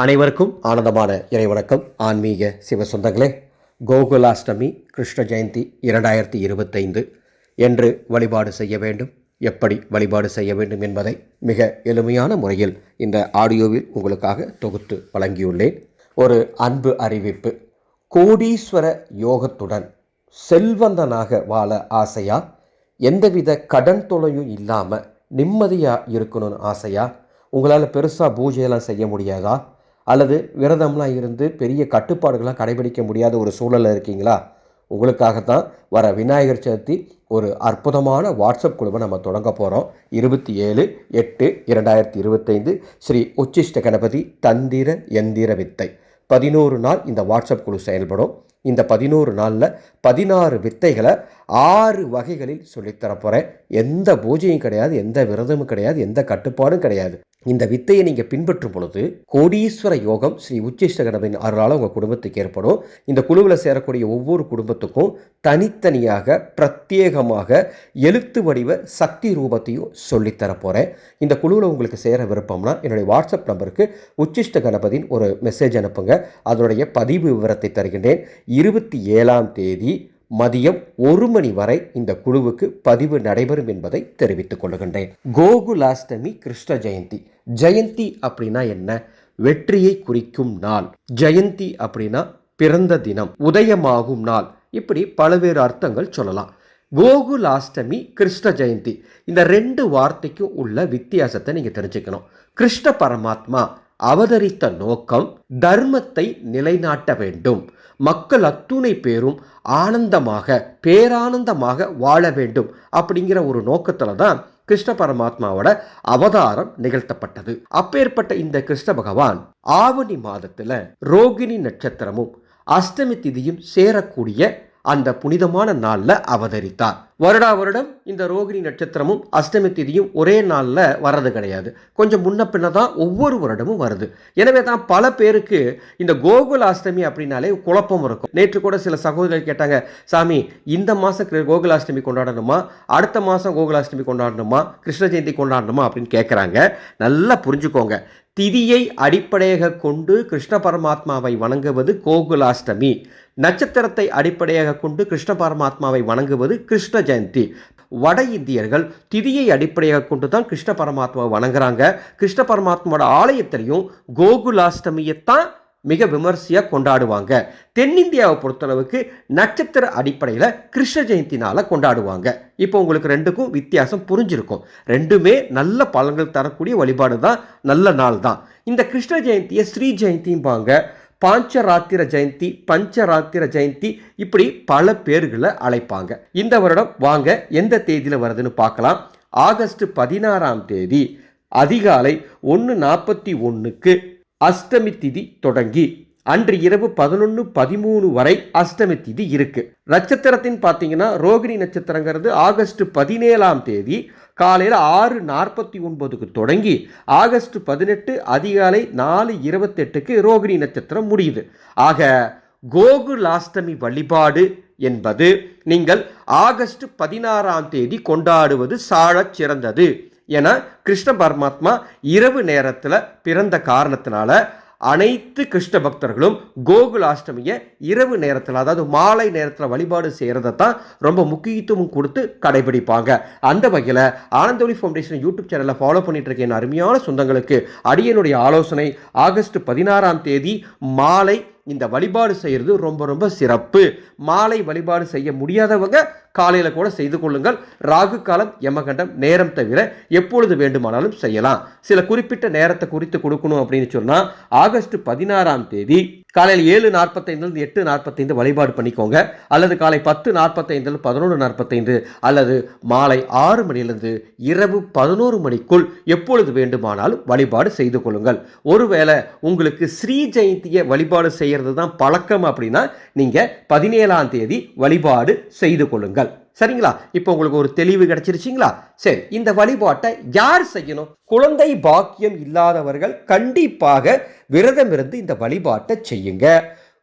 அனைவருக்கும் ஆனந்தமான இறைவணக்கம். ஆன்மீக சிவ சொந்தங்களே கோகுலாஷ்டமி கிருஷ்ண ஜெயந்தி இரண்டாயிரத்தி இருபத்தைந்து. என்று வழிபாடு செய்ய வேண்டும். எப்படி வழிபாடு செய்ய வேண்டும் என்பதை மிக எளிமையான முறையில் இந்த ஆடியோவில் உங்களுக்காக தொகுத்து வழங்கியுள்ளேன். ஒரு அன்பு அறிவிப்பு. கோடீஸ்வர யோகத்துடன் செல்வந்தனாக வாழ ஆசையா? எந்தவித கடன் தொலையும் இல்லாமல் நிம்மதியாக இருக்கணும்னு ஆசையா? உங்களால் பெருசாக பூஜையெல்லாம் செய்ய முடியாதா? அல்லது விரதம்லாம் இருந்து பெரிய கட்டுப்பாடுகளாக கடைபிடிக்க முடியாத ஒரு சூழலில் இருக்கீங்களா? உங்களுக்காகத்தான் வர விநாயகர் சதுர்த்தி ஒரு அற்புதமான வாட்ஸ்அப் குழுவை நம்ம தொடங்க போகிறோம் இருபத்தி ஏழு எட்டு இரண்டாயிரத்தி இருபத்தைந்து ஸ்ரீ உச்சிஷ்ட கணபதி தந்திர எந்திர வித்தை. பதினோரு நாள் இந்த வாட்ஸ்அப் குழு செயல்படும். இந்த பதினோரு நாளில் பதினாறு வித்தைகளை ஆறு வகைகளில் சொல்லித்தரப் போகிறேன் எந்த பூஜையும் கிடையாது எந்த விரதமும் கிடையாது எந்த கட்டுப்பாடும் கிடையாது. இந்த வித்தையை நீங்கள் பின்பற்றும் பொழுது கோடீஸ்வர யோகம் ஸ்ரீ உச்சிஷ்ட கணபதியின் அருளால் உங்கள் குடும்பத்துக்கு ஏற்படும். இந்த குழுவில் சேரக்கூடிய ஒவ்வொரு குடும்பத்துக்கும் தனித்தனியாக பிரத்யேகமாக எழுத்து வடிவ சக்தி ரூபத்தையும் சொல்லித்தர போகிறேன் இந்த குழுவில் உங்களுக்கு சேர விருப்பம்னா என்னுடைய வாட்ஸ்அப் நம்பருக்கு உச்சிஷ்ட கணபதியின் ஒரு மெசேஜ் அனுப்புங்க. அதனுடைய பதிவு விவரத்தை தருகின்றேன். இருபத்தி ஏழாம் தேதி மதியம் ஒரு மணி வரை இந்த குழுவுக்கு பதிவு நடைபெறும் என்பதை தெரிவித்துக் கொள்கின்றேன் கோகுலாஷ்டமி கிருஷ்ண ஜெயந்தி. ஜெயந்தி அப்படின்னா என்ன? வெற்றியை குறிக்கும் நாள். ஜெயந்தி அப்படின்னா பிறந்த தினம் உதயமாகும் நாள். இப்படி பல்வேறு அர்த்தங்கள் சொல்லலாம். கோகுலாஷ்டமி கிருஷ்ண ஜெயந்தி. இந்த ரெண்டு வார்த்தைக்கும் உள்ள வித்தியாசத்தை நீங்கள் தெரிஞ்சுக்கணும். கிருஷ்ண பரமாத்மா அவதரித்த நோக்கம் தர்மத்தை நிலைநாட்ட வேண்டும். மக்கள் அத்துணை பேரும் ஆனந்தமாக பேரானந்தமாக வாழ வேண்டும் அப்படிங்கிற ஒரு நோக்கத்தில் தான் கிருஷ்ண பரமாத்மாவோட அவதாரம் நிகழ்த்தப்பட்டது. அப்பேற்பட்ட இந்த கிருஷ்ண பகவான் ஆவணி மாதத்துல ரோகிணி நட்சத்திரமும் அஷ்டமி திதியும் சேரக்கூடிய அந்த புனிதமான நாளில் அவதரித்தார். வருடா வருடம் இந்த ரோகிணி நட்சத்திரமும் அஷ்டமி திதியும் ஒரே நாளில் வர்றது கிடையாது. கொஞ்சம் முன்ன பின்ன தான் ஒவ்வொரு வருடமும் வருது. எனவே தான் பல பேருக்கு இந்த கோகுல அஷ்டமி அப்படின்னாலே குழப்பம் இருக்கும். நேற்று கூட சில சகோதரர்கள் கேட்டாங்க சாமி இந்த மாதம் கோகுலாஷ்டமி கொண்டாடணுமா? அடுத்த மாதம் கோகுலாஷ்டமி கொண்டாடணுமா? கிருஷ்ண ஜெயந்தி கொண்டாடணுமா? அப்படின்னு கேட்குறாங்க நல்லா புரிஞ்சுக்கோங்க. திதியை அடிப்படையாக கொண்டு கிருஷ்ண பரமாத்மாவை வணங்குவது கோகுலாஷ்டமி நட்சத்திரத்தை அடிப்படையாக கொண்டு கிருஷ்ண பரமாத்மாவை வணங்குவது கிருஷ்ண ஜெயந்தி. வட இந்தியர்கள் திதியை அடிப்படையாக கொண்டு தான் கிருஷ்ண பரமாத்மாவை வணங்குறாங்க. கிருஷ்ண பரமாத்மாவோட ஆலயத்திலையும் கோகுலாஷ்டமியைத்தான் மிக விமர்சையாக கொண்டாடுவாங்க. தென்னிந்தியாவை பொறுத்தளவுக்கு நட்சத்திர அடிப்படையில் கிருஷ்ண ஜெயந்தி நாளை கொண்டாடுவாங்க. இப்போ உங்களுக்கு ரெண்டுக்கும் வித்தியாசம் புரிஞ்சிருக்கும். ரெண்டுமே நல்ல பலன்கள் தரக்கூடிய வழிபாடு தான் நல்ல நாள் தான் இந்த கிருஷ்ண ஜெயந்தியை ஸ்ரீ ஜெயந்திம்பாங்க. பாஞ்சராத்திர ஜெயந்தி பஞ்சராத்திர ஜெயந்தி இப்படி பல பேர்களை அழைப்பாங்க. இந்த வருடம் வாங்க எந்த தேதியில் வருதுன்னு பார்க்கலாம். ஆகஸ்ட் பதினாறாம் தேதி அதிகாலை ஒன்று நாற்பத்தி ஒன்றுக்கு அஷ்டமி திதி தொடங்கி. அன்று இரவு பதினொன்று பதிமூணு வரை அஷ்டமி திதி இருக்கு. நட்சத்திரத்தின் பார்த்தீங்கன்னா ரோகிணி நட்சத்திரங்கிறது ஆகஸ்ட் பதினேழாம் தேதி காலையில் ஆறு நாற்பத்தி ஒன்பதுக்கு தொடங்கி ஆகஸ்ட் பதினெட்டு அதிகாலை நாலு இருபத்தெட்டுக்கு ரோகிணி நட்சத்திரம் முடியுது. ஆக கோகுலாஷ்டமி வழிபாடு என்பது நீங்கள் ஆகஸ்ட் பதினாறாம் தேதி கொண்டாடுவது சாழச் சிறந்தது. என கிருஷ்ண பரமாத்மா இரவு நேரத்தில் பிறந்த காரணத்தினால அனைத்து கிருஷ்ண பக்தர்களும் கோகுலாஷ்டமியை இரவு நேரத்தில் அதாவது மாலை நேரத்தில் வழிபாடு செய்கிறத தான் ரொம்ப முக்கியத்துவம் கொடுத்து கடைபிடிப்பாங்க. அந்த வகையில் ஆனந்தோலி ஃபவுண்டேஷன் யூடியூப் சேனலை ஃபாலோ பண்ணிட்டு இருக்க என் அருமையான சொந்தங்களுக்கு அடியனுடைய ஆலோசனை ஆகஸ்ட் பதினாறாம் தேதி மாலை இந்த வழிபாடு செய்கிறது ரொம்ப ரொம்ப சிறப்பு. மாலை வழிபாடு செய்ய முடியாதவங்க காலையில் கூட செய்து கொள்ளுங்கள். ராகு காலம் யமகண்டம் நேரம் தவிர எப்பொழுது வேண்டுமானாலும் செய்யலாம். சில குறிப்பிட்ட நேரத்தை குறித்து கொடுக்கணும் அப்படின்னு சொன்னால் ஆகஸ்ட் பதினாறாம் தேதி காலையில் ஏழு நாற்பத்தைந்துலேருந்து எட்டு நாற்பத்தைந்து வழிபாடு பண்ணிக்கோங்க. அல்லது காலை பத்து நாற்பத்தைந்துலேருந்து பதினொன்று நாற்பத்தைந்து அல்லது மாலை ஆறு மணிலிருந்து இரவு பதினோரு மணிக்குள் எப்பொழுது வேண்டுமானாலும் வழிபாடு செய்து கொள்ளுங்கள். ஒருவேளை உங்களுக்கு ஸ்ரீ ஜெயந்தியை வழிபாடு செய்கிறது தான் பழக்கம் அப்படின்னா நீங்கள் பதினேழாம் தேதி வழிபாடு செய்து கொள்ளுங்கள். சரிங்களா? இப்போ உங்களுக்கு ஒரு தெளிவு கிடைச்சிருச்சிங்களா? சரி இந்த வழிபாட்டை யார் செய்யணும்? குழந்தை பாக்கியம் இல்லாதவர்கள் கண்டிப்பாக விரதம் இருந்து இந்த வழிபாட்டை செய்யுங்க.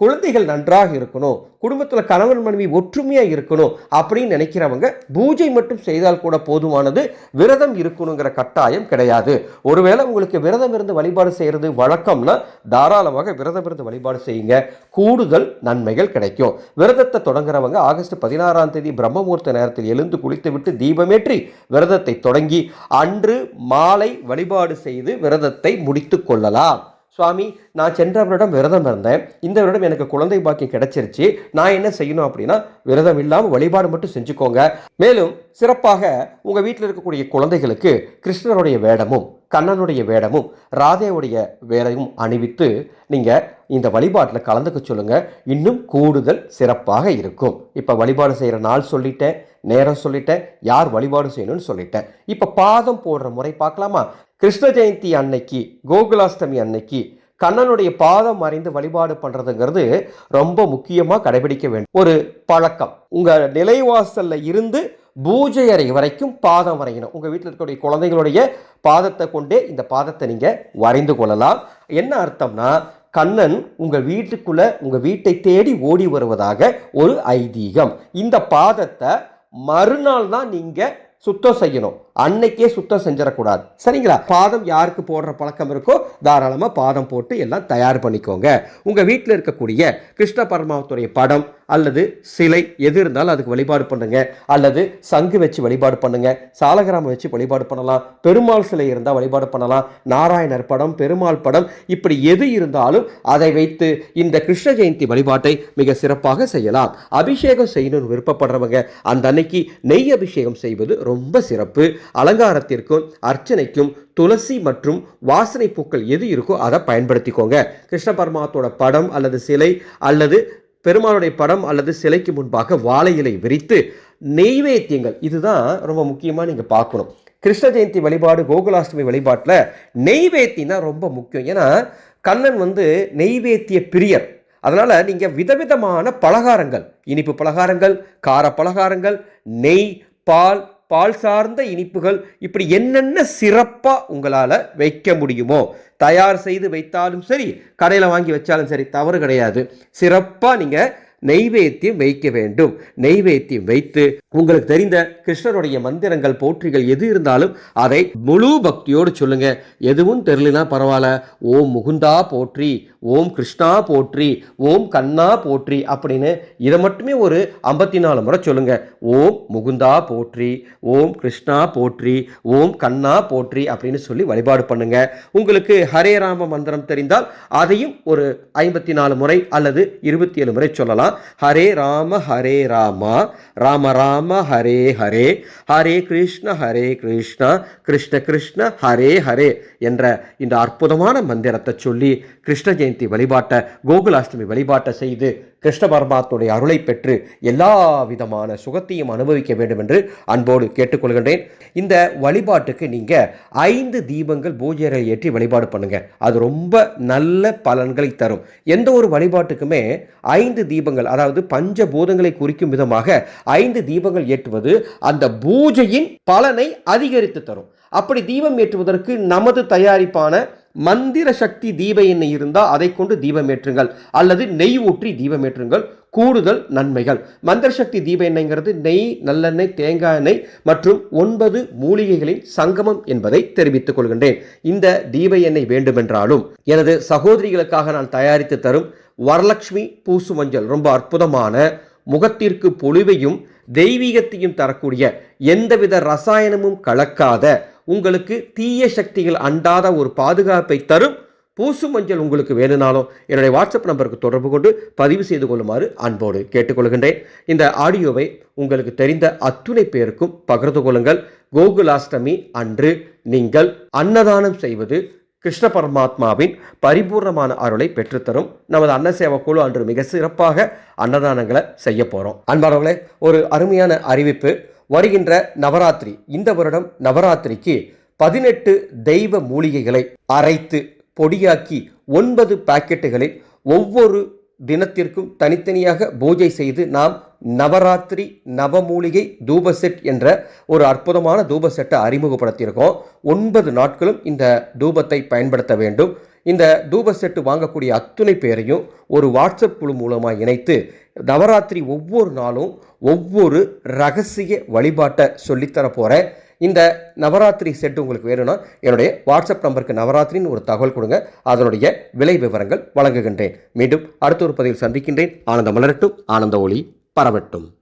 குழந்தைகள் நன்றாக இருக்கணும் குடும்பத்தில் கணவன் மனைவி ஒற்றுமையாக இருக்கணும் அப்படின்னு நினைக்கிறவங்க பூஜை மட்டும் செய்தால் கூட போதுமானது விரதம் இருக்கணுங்கிற கட்டாயம் கிடையாது. ஒருவேளை உங்களுக்கு விரதம் இருந்து வழிபாடு செய்கிறது வழக்கம்னா தாராளமாக விரதம் இருந்து வழிபாடு செய்யுங்க. கூடுதல் நன்மைகள் கிடைக்கும். விரதத்தை தொடங்குறவங்க ஆகஸ்ட் பதினாறாம் தேதி பிரம்மமுகூர்த்த நேரத்தில் எழுந்து குளித்துவிட்டு தீபமேற்றி விரதத்தை தொடங்கி அன்று மாலை வழிபாடு செய்து விரதத்தை முடித்து கொள்ளலாம். சுவாமி நான் சென்ற வருடம் விரதம் இருந்தேன். இந்த வருடம் எனக்கு குழந்தை பாக்கியம் கிடைச்சிருச்சு. நான் என்ன செய்யணும் அப்படின்னா விரதம் இல்லாமல் வழிபாடு மட்டும் செஞ்சுக்கோங்க. மேலும் சிறப்பாக உங்கள் வீட்டில் இருக்கக்கூடிய குழந்தைகளுக்கு கிருஷ்ணருடைய வேடமும் கண்ணனுடைய வேடமும் ராதேவுடைய வேடமும் அணிவித்து நீங்கள் இந்த வழிபாட்டில் கலந்துக்க சொல்லுங்கள் இன்னும் கூடுதல் சிறப்பாக இருக்கும். இப்போ வழிபாடு செய்கிற நாள் சொல்லிட்டேன் நேரம் சொல்லிட்டேன் யார் வழிபாடு செய்யணும்னு சொல்லிட்டேன். இப்போ பாதம் போடுற முறை பார்க்கலாமா? கிருஷ்ண ஜெயந்தி அன்னைக்கு கோகுலாஷ்டமி அன்னைக்கு கண்ணனுடைய பாதம் அறிந்து வழிபாடு பண்ணுறதுங்கிறது ரொம்ப முக்கியமாக கடைபிடிக்க வேண்டும். ஒரு பழக்கம். உங்கள் நிலைவாசலில் இருந்து பூஜை அறை வரைக்கும் பாதம் வரையணும். உங்கள் வீட்டில் இருக்கக்கூடிய குழந்தைகளுடைய பாதத்தை கொண்டே இந்த பாதத்தை நீங்கள் வரைந்து கொள்ளலாம். என்ன அர்த்தம்னா கண்ணன் உங்கள் வீட்டுக்குள்ளே உங்கள் வீட்டை தேடி ஓடி வருவதாக ஒரு ஐதீகம். இந்த பாதத்தை மறுநாள் தான் நீங்கள் சுத்தம் செய்யணும். அன்னைக்கே சுத்தம் செஞ்சிடக்கூடாது. சரிங்களா? பாதம் யாருக்கு போடுற பழக்கம் இருக்கோ தாராளமாக பாதம் போட்டு எல்லாம் தயார் பண்ணிக்கோங்க. உங்கள் வீட்டில் இருக்கக்கூடிய கிருஷ்ண பரமாவத்துடைய படம் அல்லது சிலை எது இருந்தாலும் அதுக்கு வழிபாடு பண்ணுங்க. அல்லது சங்கு வச்சு வழிபாடு பண்ணுங்க. சாலகிராமம் வச்சு வழிபாடு பண்ணலாம். பெருமாள் சிலை இருந்தால் வழிபாடு பண்ணலாம். நாராயணர் படம் பெருமாள் படம் இப்படி எது இருந்தாலும் அதை வைத்து இந்த கிருஷ்ண ஜெயந்தி வழிபாட்டை மிக சிறப்பாக செய்யலாம். அபிஷேகம் செய்யணும்னு விருப்பப்படுறவங்க அந்த அன்னைக்கு நெய் அபிஷேகம் செய்வது ரொம்ப சிறப்பு. அலங்காரத்திற்கும் அர்ச்சனைக்கும் துளசி மற்றும் வாசனை பூக்கள் எது இருக்கோ அதை பயன்படுத்திக்கோங்க. கிருஷ்ண பரமாத்தோட படம் அல்லது சிலை அல்லது பெருமாளுடைய படம் அல்லது சிலைக்கு முன்பாக வாழை இலை விரித்து நெய்வேத்தியங்கள். இதுதான் ரொம்ப முக்கியமாக நீங்கள் பார்க்கணும். கிருஷ்ண ஜெயந்தி வழிபாடு கோகுலாஷ்டமி வழிபாட்டில் நெய்வேத்தியம் தான் ரொம்ப முக்கியம். ஏன்னா கண்ணன் வந்து நெய்வேத்திய பிரியர். அதனால் நீங்கள் விதவிதமான பலகாரங்கள். இனிப்பு பலகாரங்கள் கார பலகாரங்கள் நெய் பால் பால் சார்ந்த இனிப்புகள் இப்படி என்னென்ன சிறப்பாக உங்களால் வைக்க முடியுமோ தயார் செய்து வைத்தாலும் சரி கடையில் வாங்கி வச்சாலும் சரி தவறு கிடையாது. சிறப்பாக நீங்கள் நெய்வேத்தியம் வைக்க வேண்டும். நெய்வேத்தியம் வைத்து உங்களுக்கு தெரிந்த கிருஷ்ணருடைய மந்திரங்கள் போற்றிகள் எது இருந்தாலும் அதை முழு பக்தியோடு சொல்லுங்க. எதுவும் தெரியலனா பரவாயில்ல. ஓம் முகுந்தா போற்றி. ஓம் கிருஷ்ணா போற்றி ஓம் கண்ணா போற்றி அப்படின்னு இதை மட்டுமே ஒரு ஐம்பத்தி நாலு முறை சொல்லுங்க. ஓம் முகுந்தா போற்றி ஓம் கிருஷ்ணா போற்றி ஓம் கண்ணா போற்றி அப்படின்னு சொல்லி வழிபாடு பண்ணுங்க. உங்களுக்கு ஹரே ராம மந்திரம் தெரிந்தால் அதையும் ஒரு ஐம்பத்தி நாலு முறை அல்லது இருபத்தி ஏழு முறை சொல்லலாம். ஹரே ராம ஹரே ராமா ராம ராம ஹரே ஹரே ஹரே கிருஷ்ண ஹரே கிருஷ்ணா கிருஷ்ண கிருஷ்ண ஹரே ஹரே என்ற இந்த அற்புதமான மந்திரத்தை சொல்லி கிருஷ்ண ஜெயந்தி வழிபாட்டை கோகுலாஷ்டமி வழிபாட்டை செய்து கிருஷ்ண பரமாத்முடைய அருளை பெற்று எல்லா விதமான சுகத்தையும் அனுபவிக்க வேண்டும் என்று அன்போடு கேட்டுக்கொள்கின்றேன். இந்த வழிபாட்டுக்கு நீங்கள் ஐந்து தீபங்கள் பூஜைகளை ஏற்றி வழிபாடு பண்ணுங்கள் அது ரொம்ப நல்ல பலன்களை தரும். எந்த ஒரு வழிபாட்டுக்குமே ஐந்து தீபங்கள் அதாவது பஞ்ச பூதங்களை குறிக்கும் விதமாக ஐந்து தீபங்கள் ஏற்றுவது அந்த பூஜையின் பலனை அதிகரித்து தரும். அப்படி தீபம் ஏற்றுவதற்கு நமது தயாரிப்பான மந்திர சக்தி தீப எண்ணெய் இருந்தால் அதை கொண்டு தீபமேற்றுங்கள் அல்லது நெய் ஊற்றி தீபமேற்றுங்கள் கூடுதல் நன்மைகள். மந்திர சக்தி தீப எண்ணெய்ங்கிறது நெய் நல்லெண்ணெய் தேங்காய் எண்ணெய் மற்றும் ஒன்பது மூலிகைகளின் சங்கமம் என்பதை தெரிவித்துக் கொள்கின்றேன். இந்த தீப எண்ணெய் வேண்டுமென்றாலும் எனது சகோதரிகளுக்காக நான் தயாரித்து தரும் வரலட்சுமி பூசு மஞ்சள் ரொம்ப அற்புதமான முகத்திற்கு பொலிவையும் தெய்வீகத்தையும் தரக்கூடிய எந்தவித ரசாயனமும் கலக்காத உங்களுக்கு தீய சக்திகள் அண்டாத ஒரு பாதுகாப்பை தரும். பூசு மஞ்சள் உங்களுக்கு வேணும்னாலும் என்னுடைய வாட்ஸ்அப் நம்பருக்கு தொடர்பு கொண்டு பதிவு செய்து கொள்ளுமாறு அன்போடு கேட்டுக்கொள்கின்றேன். இந்த ஆடியோவை உங்களுக்கு தெரிந்த அத்துணை பேருக்கும் பகிர்ந்து கொள்ளுங்கள். கோகுலாஷ்டமி அன்று நீங்கள் அன்னதானம் செய்வது கிருஷ்ண பரமாத்மாவின் பரிபூர்ணமான அருளை பெற்றுத்தரும். நமது அன்னசேவ குழு அன்று மிக சிறப்பாக அன்னதானங்களை செய்ய போகிறோம் அன்பானவர்களே ஒரு அருமையான அறிவிப்பு. வருகின்ற நவராத்திரி. இந்த வருடம் நவராத்திரிக்கு பதினெட்டு தெய்வ மூலிகைகளை அரைத்து பொடியாக்கி ஒன்பது பாக்கெட்டுகளில் ஒவ்வொரு தினத்திற்கும் தனித்தனியாக பூஜை செய்து நாம் நவராத்திரி நவமூலிகை தூப செட் என்ற ஒரு அற்புதமான தூப செட்டை அறிமுகப்படுத்தியிருக்கோம். ஒன்பது நாட்களும் இந்த தூபத்தை பயன்படுத்த வேண்டும். இந்த தூப செட்டு வாங்கக்கூடிய அத்துணை பேரையும் ஒரு வாட்ஸ்அப் குழு மூலமாக இணைத்து நவராத்திரி ஒவ்வொரு நாளும் ஒவ்வொரு ரகசிய வழிபாட்டை சொல்லித்தர போகிறேன் இந்த நவராத்திரி செட் உங்களுக்கு வேணும்னா என்னுடைய வாட்ஸ்அப் நம்பருக்கு நவராத்திரின்னு ஒரு தகவல் கொடுங்க. அதனுடைய விலை விவரங்கள் வழங்குகின்றேன். மீண்டும் அடுத்த ஒரு பதிவில் சந்திக்கின்றேன். ஆனந்த மலரட்டும். ஆனந்த ஒளி பரவட்டும்.